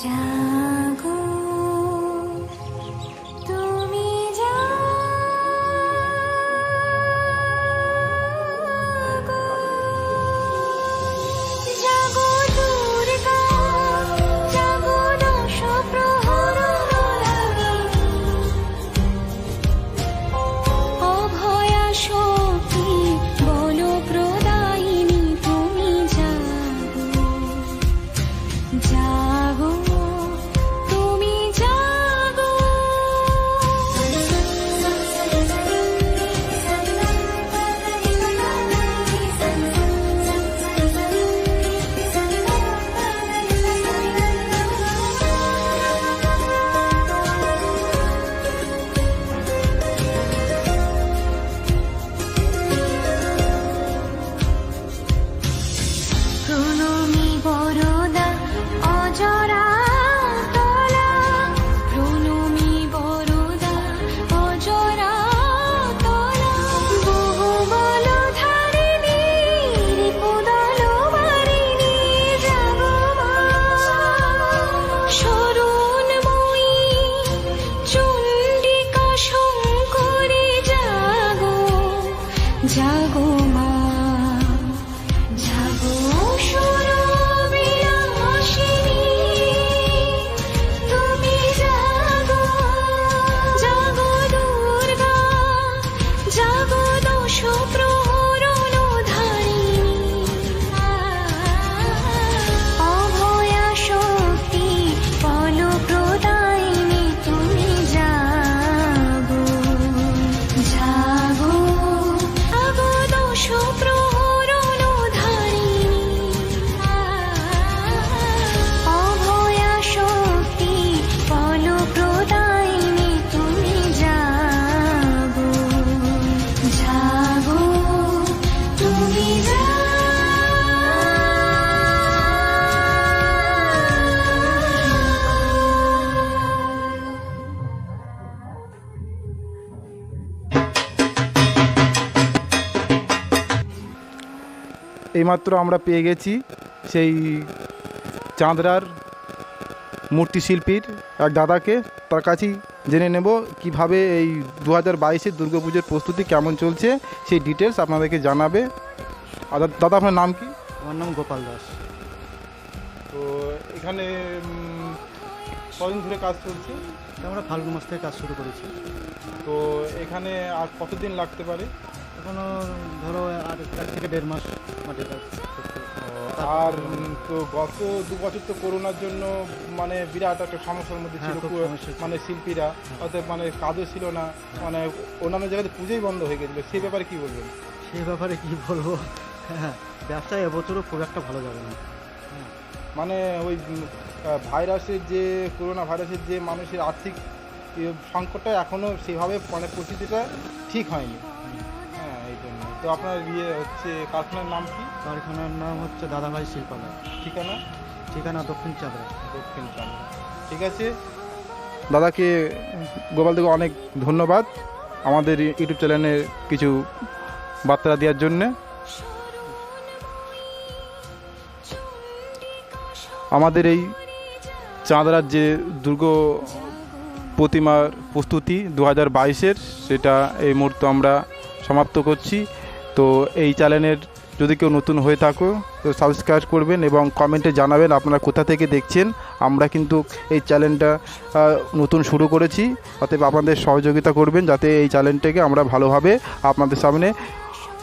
জাগো জাগো মা জাগো সুরবিলাসিনী এইমাত্র আমরা পেয়ে গেছি সেই চাঁদরার মূর্তি শিল্পীর এক দাদাকে। তার কাছেই জেনে নেব কীভাবে এই দু হাজার বাইশের দুর্গাপুজোর প্রস্তুতি কেমন চলছে সেই ডিটেলস আপনাদেরকে জানাবে। আর দাদা আপনার নাম কি? আমার নাম গোপাল দাস। তো এখানে কদিন ধরে কাজ চলছে? আমরা ফাল্গুন মাস থেকে কাজ শুরু করেছি। তো এখানে আর কতদিন লাগতে পারে? এখনও ধরো আর এক থেকে দেড় মাস মাটির আর তো গত দু বছর তো করোনার জন্য মানে বিরাট একটা সমস্যার মধ্যে ছিল হ্যাঁ, ছিল। মানে শিল্পীরা অর্থাৎ মানে কাজও ছিল না মানে অন্যান্য জায়গাতে পুজোই বন্ধ হয়ে গেছিল। সেই ব্যাপারে কি বলবেন? সেই ব্যাপারে কি বলব? হ্যাঁ ব্যবসা এবছরও খুব একটা ভালো যাবে না। মানে ওই ভাইরাসের যে করোনা ভাইরাসের যে মানুষের আর্থিক সংকটটা এখনও সেভাবে মানে পরিস্থিতিটা ঠিক হয়নি। হ্যাঁ। তো আপনার ইয়ে হচ্ছে কারখানার নাম কি? কারখানার নাম হচ্ছে দাদাভাই শিল্পালয়। ঠিকানা? ঠিকানা দক্ষিণ চাঁদরা দক্ষিণ চান্দ্রা ঠিক আছে। দাদাকে গোপাল থেকে অনেক ধন্যবাদ আমাদের ইউটিউব চ্যানেলে কিছু বার্তা দেওয়ার জন্যে। আমাদের এই চাঁদরার যে দুর্গ প্রতিমার প্রস্তুতি দু হাজার বাইশের সেটা এই মুহূর্তে আমরা সমাপ্ত করছি। তো এই চ্যানেলের যদি কেউ নতুন হয়ে থাকো, তো সাবস্ক্রাইব করবেন এবং কমেন্টে জানাবেন আপনারা কোথা থেকে দেখছেন। আমরা কিন্তু এই চ্যানেলটা নতুন শুরু করেছি। অতএব আপনাদের সহযোগিতা করবেন যাতে এই চ্যানেলটাকে আমরা ভালোভাবে আপনাদের সামনে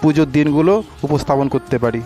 পুজোর দিনগুলো উপস্থাপন করতে পারি।